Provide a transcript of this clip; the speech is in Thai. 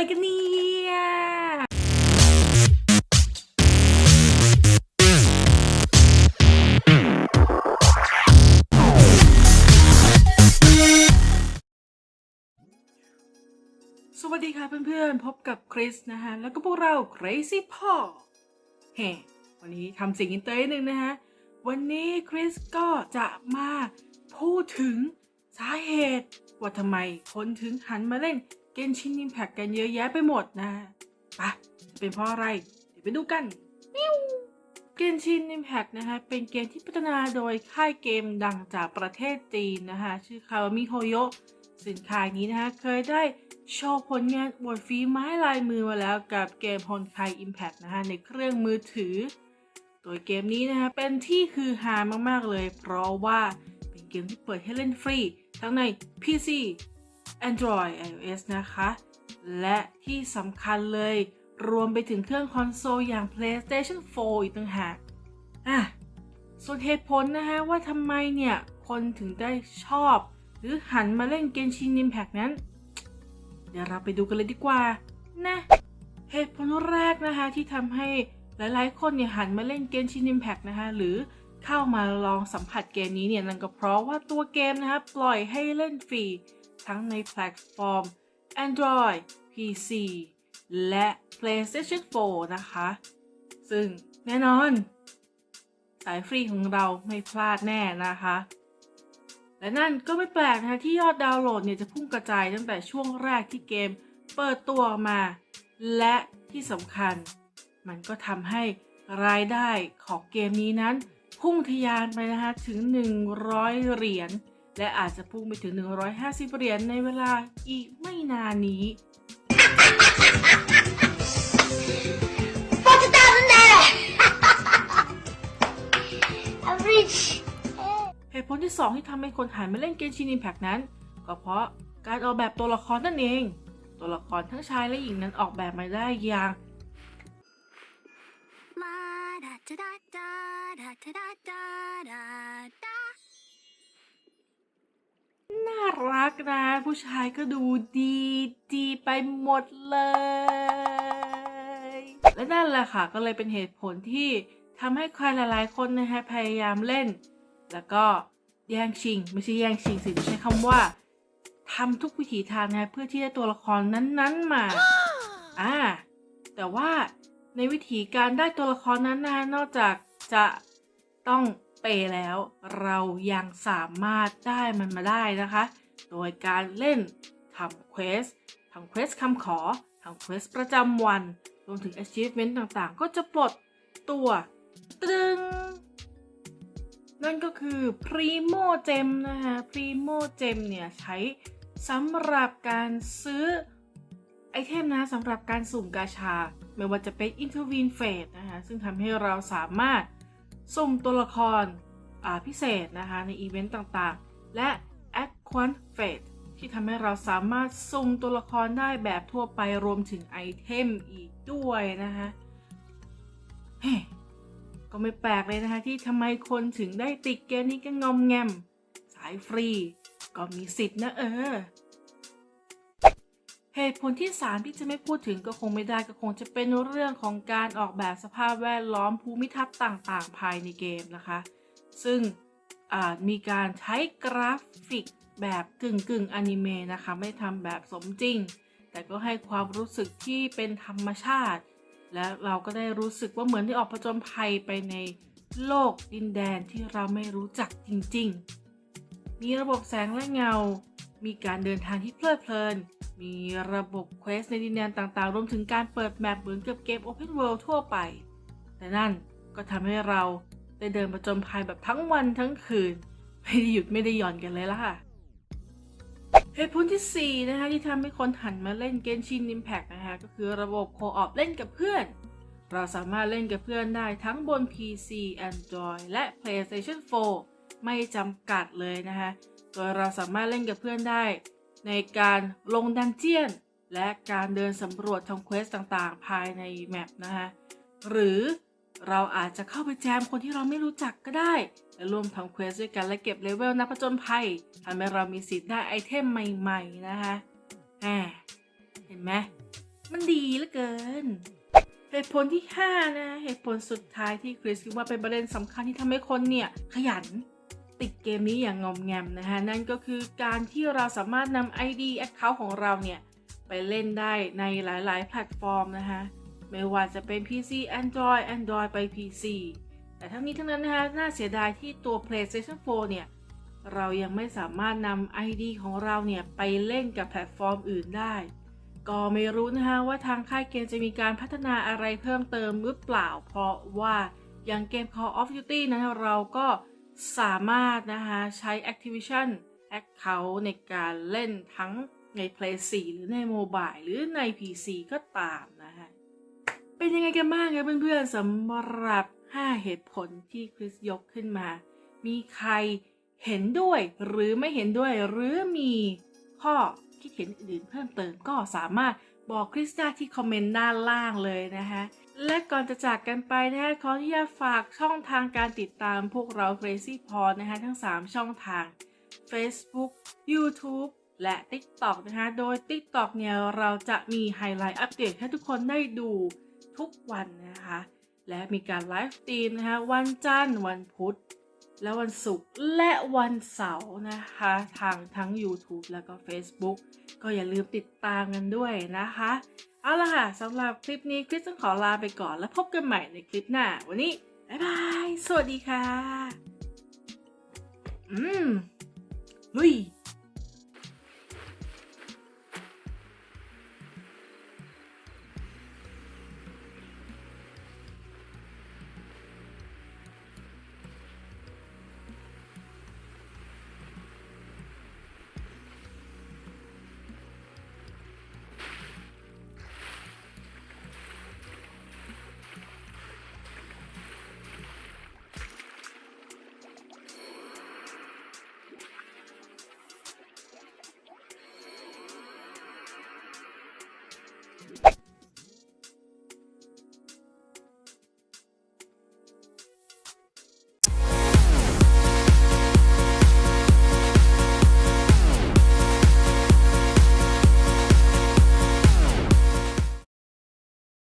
อะไรกันเนี่ยสวัสดีค่ะเพื่อนๆ พบกับคริสนะฮะ แล้วก็พวกเรา Crazy Paw เฮ้วันนี้ทำสิ่งอินเตอร์นิดนึงนะฮะ วันนี้คริสก็จะมาพูดถึงสาเหตุว่าทำไมคนถึงหันมาเล่น เกนชิน i ิมแพ t กันเยอะแยะไปหมดนะไปะจะเป็นเพราะอะไร เดี๋ยวไปดูกันเกนชิน i ิมแพ t นะคะเป็นเกมที่พัฒนาโดยค่ายเกมดังจากประเทศจีนนะคะชื่อคาวามิโฮโยสินค้ายนี้นะคะเคยได้โชว์ผลงานอวดฝีไม้ลายมือมาแล้วกับเกมฮอนไคอิมแพ t นะคะในเครื่องมือถือ โดยเกมนี้นะคะเป็นที่ฮือฮามากๆเลย เพราะว่าเป็นเกมที่เปิดให้เล่นฟรี ทั้งใน PC Android iOS นะคะ และที่สำคัญเลย รวมไปถึงเครื่องคอนโซลอย่าง PlayStation 4 อีกต่างหากอะส่วนเหตุผลนะคะว่าทำไมเนี่ย คนถึงได้ชอบ หรือหันมาเล่นเกมชิน Impact นั้น เดี๋ยวเราไปดูกันเลยดีกว่านะเหตุผลแรกนะคะที่ทำให้หลายๆ คนเนี่ยหันมาเล่นเกมชิน Impact นะคะหรือเข้ามาลองสัมผัสเกมนี้เนี่ยนั่นก็เพราะว่าตัวเกมนะคะปล่อยให้เล่นฟรี ทั้งในแพลตฟอร์ม Android PC และ PlayStation 4 นะคะ ซึ่งแน่นอน สายฟรีของเราไม่พลาดแน่นะคะ และนั่นก็ไม่แปลกนะคะที่ยอดดาวน์โหลดเนี่ยจะพุ่งกระจายตั้งแต่ช่วงแรกที่เกมเปิดตัวมา และที่สำคัญ มันก็ทำให้รายได้ของเกมนี้นั้น พุ่งทะยานไปนะคะถึง 100 เหรียญ และอาจจะพุ่งไปถึง 150 เหรียญในเวลาอีกไม่นานนี้เหตุผลที่ 2 ที่ทำให้คนหันมาเล่นเกมชินิมแพกนั้น ก็เพราะการออกแบบตัวละครนั่นเอง ตัวละครทั้งชายและหญิงนั้นออกแบบมาได้อย่างมาดาดาดาดาดาดา น่ารักนะ ผู้ชายก็ดูดีดีไปหมดเลย และนั่นแหละค่ะ ก็เลยเป็นเหตุผลที่ทำให้ใครหลายๆ คนนะฮะพยายามเล่น แล้วก็แย่งชิง ไม่ใช่แย่งชิงสิใช้คำว่าทำทุกวิถีทางนะฮะเพื่อที่จะตัวละครนั้นๆมาอ่าแต่ว่าในวิธีการได้ตัวละครนั้นนะนอกจากจะต้อง เปย์แล้ว เรายังสามารถได้มันมาได้นะคะ โดยการเล่นทำเควสทำเควสคำขอทำเควสประจำวัน รวมถึง achievement ต่างๆ ก็จะปลดตัวตึงนั่นก็คือ Primo Gem นะคะ Primo Gem เนี่ย ใช้สำหรับการซื้อ ไอเทมนะสำหรับการสุ่มกาชา ไม่ว่าจะเป็น Intervene Phase นะคะ ซึ่งทำให้เราสามารถ สุ่มตัวละครพิเศษนะคะในอีเวนต์ต่างๆ และ a q u a n Phase ที่ทำให้เราสามารถสุ่มตัวละครได้แบบทั่วไปรวมถึงไอเทมอีกด้วยนะคะเฮ้ก็ไม่แปลกเลยนะคะที่ทำไมคนถึงได้ติดเกมนี้ก็งอมแงม สายฟรี ก็มีสิทธิ์นะเออ เหตุผลที่3ที่จะไม่พูดถึงก็คงไม่ได้ก็คงจะเป็นเรื่องของการออกแบบสภาพแวดล้อมภูมิทัศน์ต่างๆ ภายในเกมนะคะ ซึ่งมีการใช้กราฟิกแบบกึ่งกึ่งๆอนิเมะนะคะ ไม่ทำแบบสมจริง แต่ก็ให้ความรู้สึกที่เป็นธรรมชาติ และเราก็ได้รู้สึกว่าเหมือนได้ออกผจญภัยไปในโลกดินแดนที่เราไม่รู้จักจริง ๆ มีระบบแสงและเงา มีการเดินทางที่เพลิดเพลิน มีระบบเควสในดินแดนต่างๆ รวมถึงการเปิดแมปเหมือนกับเกม Open World ทั่วไป แต่นั่นก็ทำให้เราได้เดินผจญภัยแบบทั้งวันทั้งคืน ไม่ได้หยุดไม่ได้หย่อนกันเลยล่ะค่ะเหตุผลที่ 4 นะคะที่ทำให้คนหันมาเล่นเกมชิน Impact นะคะก็คือระบบโคออปเล่นกับเพื่อน เราสามารถเล่นกับเพื่อนได้ทั้งบน PC Android และ PlayStation 4 ไม่จำกัดเลยนะคะ โดยเราสามารถเล่นกับเพื่อนได้ ในการลงดันเจียน และการเดินสำรวจทำเควสต่างๆ ภายในแมปนะคะหรือเราอาจจะเข้าไปแจมคนที่เราไม่รู้จักก็ได้ และร่วมทำเควสด้วยกันและเก็บเลเวลนักผจญภัยทำให้เรามีสิทธิ์ได้ไอเทมใหม่ ๆ นะคะแหมเห็นไหมมันดีเหลือเกิน เหตุผลที่ 5 นะ เหตุผลสุดท้ายที่คริสคิดว่าเป็นประเด็นสำคัญที่ทำให้คนเนี่ย ขยัน ติดเกมนี้อย่างงอมแงมนะฮะนั่นก็คือการที่เราสามารถนำ ID Account ของเราเนี่ย ไปเล่นได้ในหลายๆ แพลตฟอร์มนะฮะไม่ว่าจะเป็น PC Android Android ไป PC แต่ทั้งนี้ทั้งนั้นนะคะน่าเสียดายที่ตัว PlayStation 4 เนี่ย เรายังไม่สามารถนำ ID ของเราเนี่ย ไปเล่นกับแพลตฟอร์มอื่นได้ ก็ไม่รู้นะคะว่าทางค่ายเกมจะมีการพัฒนาอะไรเพิ่มเติมหรือเปล่า เพราะว่าอย่างเกม Call of Duty นะคะเราก็ สามารถนะคะใช้ Activision Account ในการเล่นทั้งใน Play 4 หรือในโมบายหรือใน PC ก็ตามนะคะเป็นยังไงกันบ้างครับเพื่อนๆสำหรับ 5 เหตุผลที่คริสยกขึ้นมา มีใครเห็นด้วยหรือไม่เห็นด้วยหรือมีข้อคิดเห็นอื่นเพิ่มเติมก็สามารถบอกคริสได้ที่คอมเมนต์ด้านล่างเลยนะคะ และก่อนจะจากกันไปนะฮะขอที่จะฝากช่องทางการติดตามพวกเรา Crazy p o d นะคะทั้ง 3 ช่องทาง Facebook YouTube และ TikTok นะคะ โดย TikTok เนี่ยเราจะมีไฮไลท์อัปเดตให้ทุกคนได้ดูทุกวันนะคะ และมีการไลฟ์สตรีมนะคะ วันจันทร์วันพุธ และวันศุกร์และวันเสาร์นะคะ ทางทั้ง YouTube แล้วก็ Facebook ก็อย่าลืมติดตามกันด้วยนะคะ เอาละค่ะสำหรับคลิปนี้คลิปต้องขอลาไปก่อนแล้วพบกันใหม่ในคลิปหน้า วันนี้ บ๊ายบาย สวัสดีค่ะ อืมลุย